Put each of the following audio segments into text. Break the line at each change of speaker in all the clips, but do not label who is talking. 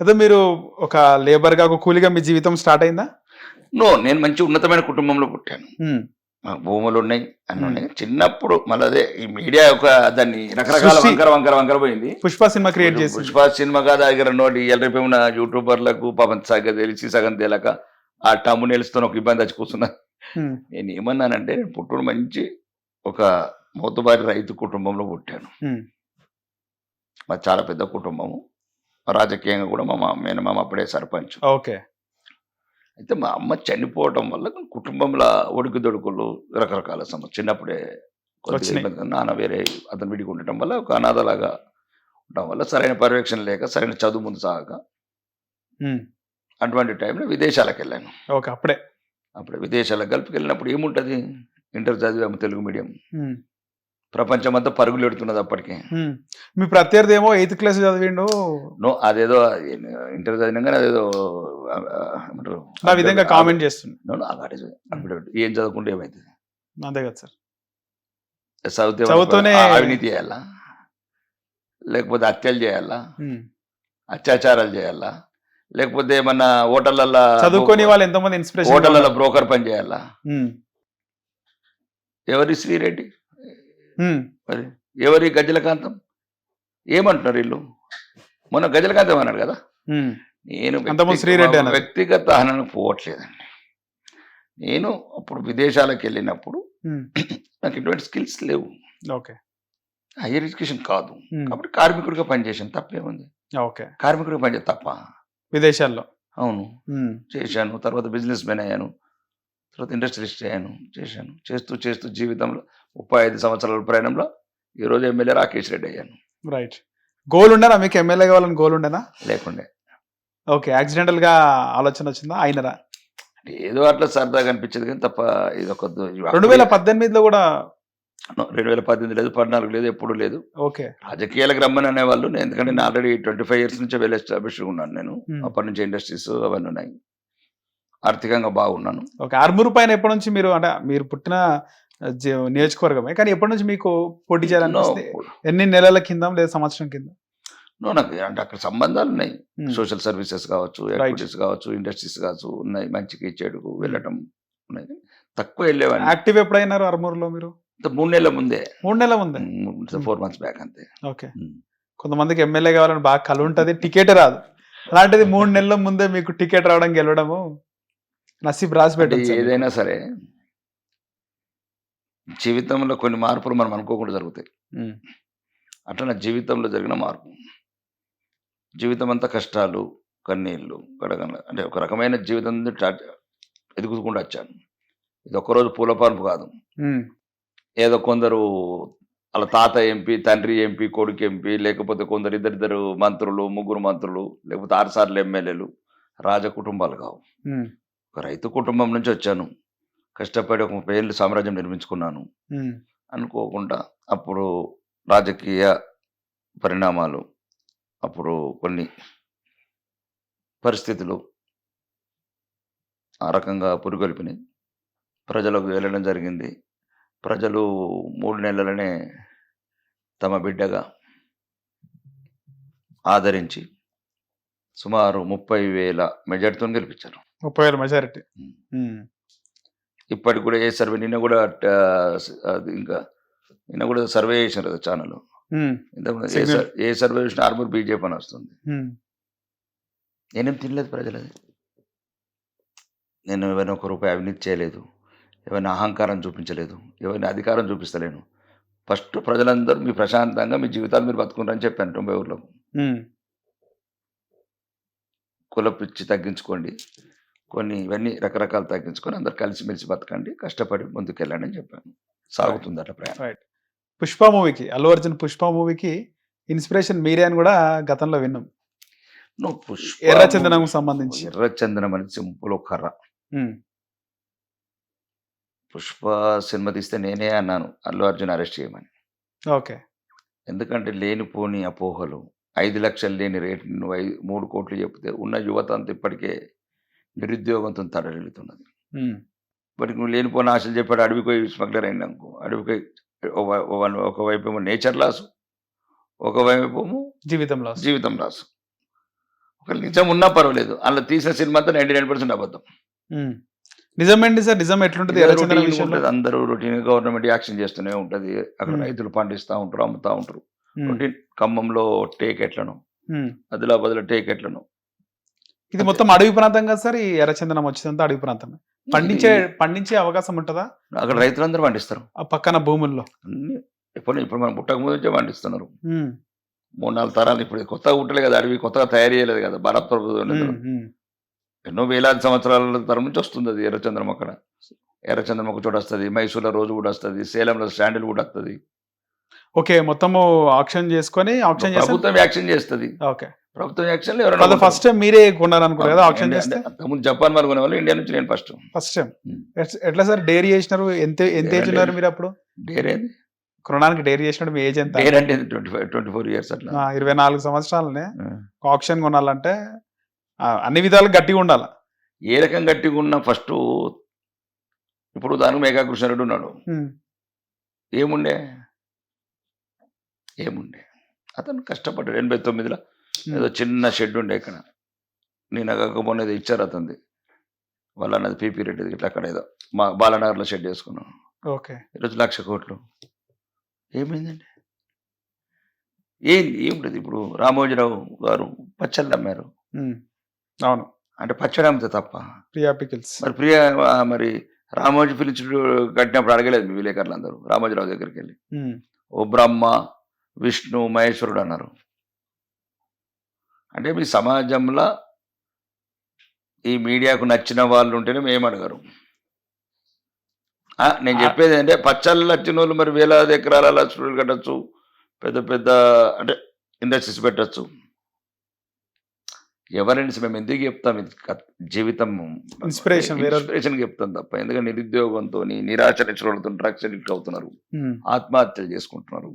అదే మీరు ఒక లేబర్గా ఒక కూలిగా మీ జీవితం స్టార్ట్ అయిందా?
నో నేను మంచి ఉన్నతమైన కుటుంబంలో పుట్టాను. మాకు భూములు ఉన్నాయి అన్ని. ఉన్నాయి. చిన్నప్పుడు మళ్ళీ అదే ఈ మీడియా ఒక దాన్ని రకరకాల. వంకర వంకర వంకర పోయింది.
పుష్ప సినిమా క్రియేట్ చేసి
పుష్ప సినిమా కాదు దగ్గర నోటి ఎల్లరిపై ఉన్న యూట్యూబర్లకు పాపం సగం తెలిసి సగం తెలియక ఆ టమ్ము నిలుస్తున్న ఒక ఇబ్బంది వచ్చి కూర్చున్నా. నేను ఏమన్నానంటే నేను పుట్టుడు మంచి ఒక మోతుబారి రైతు కుటుంబంలో పుట్టాను. మాది చాలా పెద్ద కుటుంబము. రాజకీయంగా కూడా మా మా- మేనమామ అప్పుడే సర్పంచ్.
ఓకే.
అయితే మా అమ్మ చనిపోవడం వల్ల కుటుంబంలో ఒడుకు దొడుకులు రకరకాల సమస్య. చిన్నప్పుడే కొద్దిగా. నాన్న వేరే అతను విడిగి ఉండటం వల్ల ఒక అనాథలాగా ఉండటం వల్ల సరైన పర్యవేక్షణ లేక సరైన చదువు ముందు సాగక అటువంటి టైంలో విదేశాలకు వెళ్ళాను.
ఓకే అప్పుడే.
అప్పుడు విదేశాలకు కలిపి వెళ్ళినప్పుడు ఏముంటుంది? ఇంటర్ చదివాము తెలుగు మీడియం. ప్రపంచం అంతా పరుగులు పెడుతున్నది అప్పటికే.
మీ ప్రత్యర్థి ఏమో ఎయిత్ క్లాస్ చదివిండు.
నో అదేదో ఇంటర్ చదివినాగానే అదేదో ఆ,
విధంగా కామెంట్ చేస్తుంది.
ఏం చదువుకుంటే ఏమైతుంది?
అంతే కదా సార్.
చదివితే అవినీతి చేయాలా? లేకపోతే హత్యలు చేయాలా. అత్యాచారాలు చేయాలా? లేకపోతే ఏమన్నా హోటళ్ళల్లో
చదువుకొని వాళ్ళు ఎంతమంది ఇన్స్పిరేషన్
హోటళ్ళలో బ్రోకర్ పని చేయాలా? ఎవరి శ్రీరెడ్డి? మరి ఎవరి గజలకాంతం ఏమంటున్నారు వీళ్ళు? మొన్న గజలకాంతం అన్నాడు కదా? నేను
శ్రీరెడ్డి.
వ్యక్తిగత హనను పోవట్లేదండి. నేను అప్పుడు విదేశాలకు వెళ్ళినప్పుడు నాకు ఎటువంటి స్కిల్స్ లేవు.
ఓకే.
హైయర్ ఎడ్యుకేషన్ కాదు. కాబట్టి కార్మికుడిగా పనిచేసాను తప్పేముంది?
ఓకే.
కార్మికుడిగా పనిచేసి తప్ప.
విదేశాల్లో.
అవును. చేశాను. తర్వాత బిజినెస్ మ్యాన్ అయ్యాను. తర్వాత ఇండస్ట్రియలిస్ట్ అయ్యాను. చేశాను. చేస్తూ చేస్తూ జీవితంలో ముప్పై ఐదు సంవత్సరాల ప్రయాణంలో ఈరోజు ఎమ్మెల్యే రాకేష్ రెడ్డి అయ్యాను
రైట్ గోల్ ఉండేనా? మీకు ఎమ్మెల్యే కావాలని గోల్ ఉండేనా?
లేకుండే.
ఓకే యాక్సిడెంటల్గా ఆలోచన వచ్చిందా? అయినరా
ఏదో అట్లా సరదాగా అనిపించేది కానీ తప్ప ఇది ఒక
రెండు వేల పద్దెనిమిదిలో కూడా
రెండు వేల పద్దెనిమిది లేదు పద్నాలుగు లేదు ఎప్పుడు లేదు.
ఓకే
రాజకీయాలకు రమ్మని అనేవాళ్ళు నేను ఎందుకంటే నేను ఆల్రెడీ ట్వంటీ ఫైవ్ ఇయర్స్ నుంచి వెల్ ఎస్టాబ్లిష్ ఉన్నాను నేను.
Hmm.
అప్పటి నుంచి ఇండస్ట్రీస్ అవన్నీ ఉన్నాయి. ఆర్థికంగా బాగున్నాను.
ఓకే ఆర్మూరు పైన ఎప్పటి నుంచి మీరు అంటే మీరు పుట్టిన నియోజకవర్గమే కానీ ఎప్పటి నుంచి మీకు పోటీ చేయాలనిపిస్తే ఎన్ని నెలల కింద లేదా సంవత్సరం కింద?
నో నాకు అంటే అక్కడ సంబంధాలు ఉన్నాయి. సోషల్ సర్వీసెస్ కావచ్చు యాక్టివిటీస్ కావచ్చు ఇండస్ట్రీస్ కావచ్చు ఉన్నాయి. మంచికి చెడుకు వెళ్ళటం ఉన్నాయి. తక్కువ వెళ్ళేవాడిని.
యాక్టివ్ ఎప్పుడైనారు ఆర్మూరులో మీరు?
మూడు నెలల ముందే.
మూడు నెలల ముందే?
ఫోర్ మంత్స్ బ్యాక్ అంతే.
ఓకే. కొంతమందికి ఎమ్మెల్యే కావాలని బాగా కలు ఉంటుంది టికెట్ రాదు. అలాంటిది మూడు నెలల ముందే మీకు టికెట్ రావడం గెలవడము నసీబ్ రాసి
అంటే
పెట్టచ్చు
ఏదైనా సరే జీవితంలో కొన్ని మార్పులు మనం అనుకోకుండా జరుగుతాయి. అట్లా నా జీవితంలో జరిగిన మార్పు. జీవితం అంతా కష్టాలు కన్నీళ్ళు గడగల అంటే ఒక రకమైన జీవితం ఎదుగుకుంటూ వచ్చాను. ఇది ఒక్కరోజు పూల పాన్పు కాదు. ఏదో కొందరు వాళ్ళ తాత ఎంపీ తండ్రి ఎంపీ కొడుకు ఎంపీ లేకపోతే కొందరు ఇద్దరిద్దరు మంత్రులు ముగ్గురు మంత్రులు లేకపోతే ఆరు సార్లు ఎమ్మెల్యేలు రాజ కుటుంబాలు కావు. ఒక రైతు కుటుంబం నుంచి వచ్చాను. కష్టపడి ఒక ముప్పై ఏళ్ళు సామ్రాజ్యం నిర్మించుకున్నాను. అనుకోకుండా అప్పుడు రాజకీయ పరిణామాలు అప్పుడు కొన్ని పరిస్థితులు ఆ రకంగా పురుగొల్పినాయి. ప్రజలకు వెళ్ళడం జరిగింది. ప్రజలు మూడు నెలలనే తమ బిడ్డగా ఆదరించి సుమారు ముప్పై వేల మెజార్టీతో గెలిపించారు.
ముప్పై వేల మెజారిటీ.
ఇప్పటికి కూడా ఏ సర్వే నిన్న కూడా అది ఇంకా నిన్న కూడా సర్వే చేసినారు కదా ఛానల్. ఏ సర్వే చేసిన ఆర్మూర్ బీజేపీ అని వస్తుంది. నేనేం తినలేదు ప్రజలది. నేను ఎవరిని ఒక రూపాయి అవినీతి చేయలేదు. ఎవరిని అహంకారం చూపించలేదు. ఎవరిని అధికారం చూపిస్తలేను. ఫస్ట్ ప్రజలందరూ మీ ప్రశాంతంగా మీ జీవితాలు మీరు బతుకుంటారని చెప్పాను తొంభై ఊర్లకు. కుల పిచ్చి తగ్గించుకోండి. కొన్ని ఇవన్నీ రకరకాలు తగ్గించుకొని అందరు కలిసిమెలిసి బతకండి కష్టపడి ముందుకెళ్ళండి అని చెప్పాను. సాగుతుంది అట్లా ప్రయాణం.
పుష్ప మూవీకి అల్లు అర్జున్ పుష్ప మూవీకి ఇన్స్పిరేషన్ మీరే అని కూడా గతంలో విన్నాం.
నువ్వు పుష్ప
ఎర్ర చందనం సంబంధించి.
ఎర్ర చందనం అని సింపుల్ కర్ర. పుష్ప సినిమా తీస్తే నేనే అన్నాను అల్లు అర్జున్ అరెస్ట్ చేయమని.
ఓకే.
ఎందుకంటే లేనిపోని అపోహలు ఐదు లక్షలు లేని రేటు నువ్వు ఐదు మూడు కోట్లు చెప్తే ఉన్న యువత అంతా ఇప్పటికే నిరుద్యోగంతో ఇప్పటికి నువ్వు లేనిపోని ఆశలు చెప్పాడు అడవికి పోయి స్మగ్లర్ అయింది అనుకో. అడవికి ఒకవైపు ఏమో నేచర్ లాసు ఒకవైపు ఏమో
జీవితంలో
జీవితం లాసు. ఒక నిజం ఉన్నా పర్వాలేదు. అలా తీసిన సినిమా అంతా నైన్టీ నైన్ పర్సెంట్ అబద్ధం.
నిజమేంటి సార్? నిజం ఎట్లుంటది?
అందరూ రొటీన్ గవర్నమెంట్ యాక్షన్ చేస్తూనే ఉంటది. అక్కడ. రైతులు పండిస్తా ఉంటారు అమ్ముతా ఉంటారు. రొటీన్ ఖమ్మంలో టేక్ ఎట్లను
ఉమ్.
ఆదిలాబాద్లో టేక్ ఎట్లను
ఇది మొత్తం అడవి ప్రాంతం కదా సార్? ఈ ఎర్రచందనం వచ్చేదంతా అడవి ప్రాంతం పండించే పండించే అవకాశం ఉంటుందా?
అక్కడ రైతులందరూ పండిస్తారు.
ఆ పక్కన భూముల్లో.
అన్ని ఎప్పుడు ఇప్పుడు మనం పుట్టక ముందు నుంచే పండిస్తున్నారు.
ఉమ్,
మూడు నాలుగు తరాలు ఇప్పుడు కొత్తగా పుట్టలే కదా అడవి కొత్తగా తయారు చేయలేదు కదా భారత ప్రభుత్వం
ఉమ్,
లేదు.
ఉమ్.
ఎన్నో వేలాది సంవత్సరాల తరం నుంచి వస్తుంది అది ఎర్రచంద్రం అక్కడ. ఎర్రచంద్రం ఒక చోట వస్తుంది మైసూర్లో రోజు కూడా వస్తుంది సేలంలో శాండిల్ కూడా వస్తుంది.
ఓకే మొత్తము ఆక్షన్ చేసుకొని ఆక్షన్ చేస్తే
ప్రభుత్వం యాక్షన్ చేస్తుంది.
ఓకే.
ప్రభుత్వం యాక్షన్
కదా ఫస్ట్ టైం మీరే కొన్నారు అనుకుంటారు కదా ఆక్షన్ చేస్తే?
అంతకుముందు జపాన్ వాళ్ళు కొనే వాళ్ళు ఇండియా నుంచి నేను ఫస్ట్
ఫస్ట్ టైం. ఎట్లా సార్ డైరీ చేసినారు? ఎంత ఎంత ఏజ్ ఉన్నారు మీరు అప్పుడు
డేర్ ఏంది?
కొనడానికి డైరీ చేసినప్పుడు మీ ఏజ్ ఎంత?
డేర్ అంటే twenty five twenty four years అట్లా
ఇరవై నాలుగు సంవత్సరాలనే. ఆప్షన్ కొనాలంటే అన్ని విధాలు గట్టిగా ఉండాలి?
ఏ రకం గట్టిగా ఉన్న ఫస్ట్ ఇప్పుడు ఉదాహరణకు మేఘా కృష్ణారెడ్డి ఉన్నాడు. ఏముండే? ఏముండే? అతను కష్టపడ్డాడు ఎనభై తొమ్మిదిలో. ఏదో చిన్న షెడ్ ఉండే ఇక్కడ. నేను అగ్గకపోనేది ఇచ్చారు అతనిది వాళ్ళ అన్నది పీపీ రెడ్డిది ఇట్లా అక్కడ ఏదో. మా బాలనగర్లో షెడ్ వేసుకున్నాం.
ఓకే.
ఈరోజు లక్ష కోట్లు. ఏమైందండి? ఏంది ఏముంటది ఇప్పుడు రామోజీరావు గారు పచ్చళ్ళు అమ్మారు.
అవును.
అంటే పచ్చడి అమ్మితే తప్ప.
ప్రియా పికిల్స్.
మరి ప్రియ మరి రామోజీ పిలిచుడు కట్టినప్పుడు అడగలేదు మీ విలేకరులు అందరూ రామోజీరావు దగ్గరికి వెళ్ళి ఓ బ్రహ్మ విష్ణు మహేశ్వరుడు అన్నారు. అంటే మీ సమాజంలో ఈ మీడియాకు నచ్చిన వాళ్ళు ఉంటేనే మేము అడగరు ఆ, నేను చెప్పేది అంటే పచ్చళ్ళు నచ్చిన వాళ్ళు మరి వేలాది ఎకరాల స్టూడియోలు కట్టచ్చు పెద్ద పెద్ద అంటే ఇండస్ట్రీస్ పెట్టచ్చు. ఎవరైనా మేము ఎందుకు చెప్తాం ఇది జీవితం
వేరే-
ఇన్స్పిరేషన్ చెప్తాం తప్ప. ఎందుకంటే నిరుద్యోగంతో నిరాశ నిచ్చులతో డ్రగ్స్ అడిక్ట్ అవుతున్నారు. ఆత్మహత్యలు చేసుకుంటున్నారు.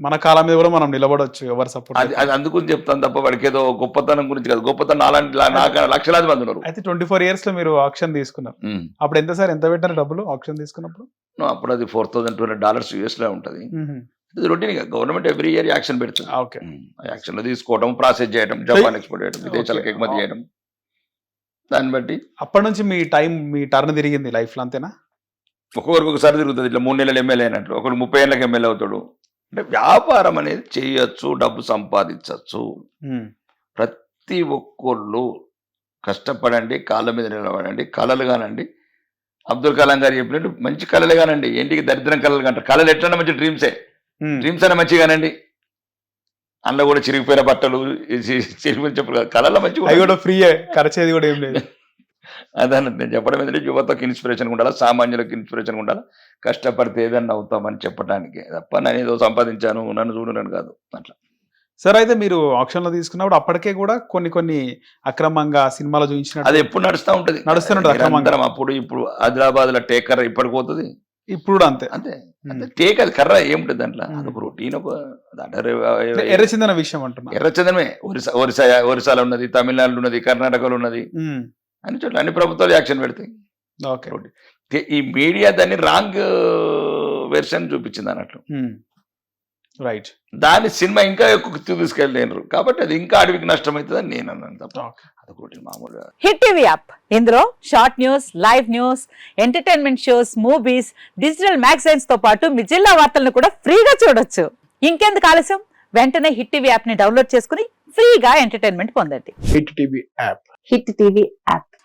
మన కాలం మీద కూడా మనం నిలబడవచ్చు ఎవరు సపోర్ట్
అది అందుకుని చెప్తాను తప్ప వాడికి ఏదో గొప్పతనం గురించి కాదు. గొప్పతనం అలాంటి నాకు లక్షలాది మంది ఉన్నారు.
అయితే ట్వంటీ ఫోర్ ఇయర్స్లో మీరు ఆప్షన్ తీసుకున్నారు. అప్పుడు ఎంత సార్ ఎంత పెట్టారు డబ్బులు ఆప్షన్ తీసుకున్నప్పుడు?
అప్పుడు అది four thousand two hundred dollars యూఎస్లో ఉంటుంది. ఇది routine government every year action పెడుతుంది.
ఓకే.
ఆ యాక్షన్లో తీసుకోవడం ప్రాసెస్ చేయడం జపాన్ ఎక్స్పోర్ట్ చేయడం విదేశాలకు. ఎగుమతి చేయడం. దాన్ని బట్టి
అప్పటి నుంచి మీ టైం మీ టర్న్ తిరిగింది లైఫ్లో అంతేనా?
ఒక్కొక్కరికి ఒకసారి తిరుగుతుంది. ఇట్లా మూడు నెలలు ఎమ్మెల్యే అయినట్లు ఒకడు ముప్పై ఏళ్ళకి ఎమ్మెల్యే అవుతాడు. అంటే వ్యాపారం అనేది చేయొచ్చు డబ్బు సంపాదించవచ్చు ప్రతి ఒక్కళ్ళు కష్టపడండి కాళ్ళ మీద నిలబడండి కళలు కానండి. అబ్దుల్ కలాం గారు చెప్పినట్టు మంచి కళలు కానండి. ఏంటికి దరిద్రం కళలు కంటారు కళలు ఎట్లన్నా మంచి డ్రీమ్సే. డ్రీమ్స్ అయినా మంచిగా కానండి. అందులో కూడా చిరిగిపోయిన బట్టలు చిరిగిపోయిన చెప్పులు. కళలో మంచిగా
కూడా ఫ్రీ ఖర్చేది కూడా ఏం లేదు.
అదన్న నేను చెప్పడం ఏంటంటే యువతకు ఇన్స్పిరేషన్ ఉండాలి సామాన్యులకు ఇన్స్పిరేషన్ ఉండాలి? కష్టపడితే ఏదన్నా అవుతామని చెప్పడానికి తప్ప నేను ఏదో సంపాదించాను నన్ను చూడనని కాదు. అట్లా.
సార్ అయితే మీరు ఆప్షన్లో తీసుకున్నప్పుడు అప్పటికే కూడా కొన్ని కొన్ని అక్రమంగా సినిమాలో
అది
చూపించినట్టు
ఎప్పుడు నడుస్తూ ఉంటది.
నడుస్తూనే ఉంటది అక్రమంగా.
నిరంతరం అప్పుడు ఇప్పుడు ఆదిలాబాద్లో టేకర్ ఇప్పటికి పోతుంది.
ఇప్పుడు కూడా అంతే.
అంతే. అంతే. టేక్ అది కర్ర ఏముంటుంది దాంట్లో. అదొక రొటీన్ ఒక
ఎర్రచిందన విషయం అంటున్నా.
ఎర్రచందనమే. ఒరిస్సా ఒరిస్సా ఒరిస్సాలో ఉన్నది తమిళనాడులో ఉన్నది కర్ణాటకలో ఉన్నది. అన్ని చోట్ల అన్ని ప్రభుత్వాలు యాక్షన్ పెడతాయి.
ఓకే.
తే- ఈ మీడియా దాన్ని రాంగ్ వెర్షన్ చూపించింది అన్నట్లు.
రైట్.
దాని సినిమా ఇంకా ఎక్కువ తీసుకెళ్ళలేరు కాబట్టి అది ఇంకా అడవికి నష్టం అవుతుందని నేను అన్నాను తప్ప
ఓకే.
అదొకటి మామూలుగా
హిట్ టీవీ యాప్. ఇందులో short news live news entertainment shows movies digital మ్యాగజైన్స్తో పాటు మీ జిల్లా వార్తలను కూడా ఫ్రీగా చూడొచ్చు. ఇంకెందుకు ఆలస్యం? వెంటనే హిట్ టీవీ యాప్ని డౌన్లోడ్ చేసుకుని ఫ్రీగా ఎంటర్టైన్మెంట్ పొందండి.
Hit TV app.
Hit TV app.